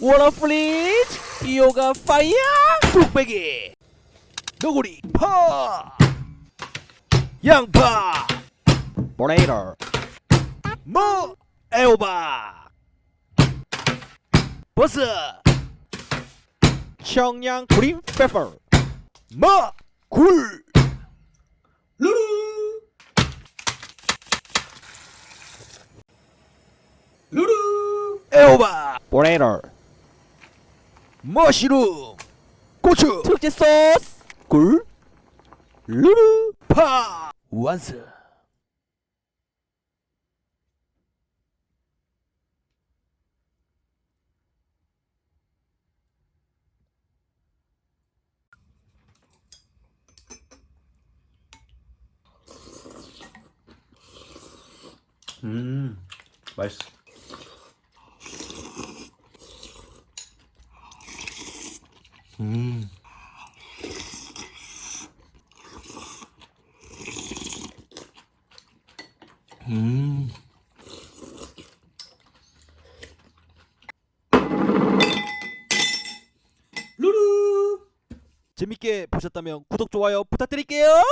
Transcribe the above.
워터 플리즈 요가 파이어 뚝배기 너구리 파 양파 포레이터 뭐 애호박 버스 청양 그린 페퍼 뭐굴 루루 루루 애호박 포레이터 머시룸 고추 특제 소스. 굴 루루 파 완성 음 맛있어 음 음. 루루 재밌게 보셨다면 구독 좋아요 부탁드릴게요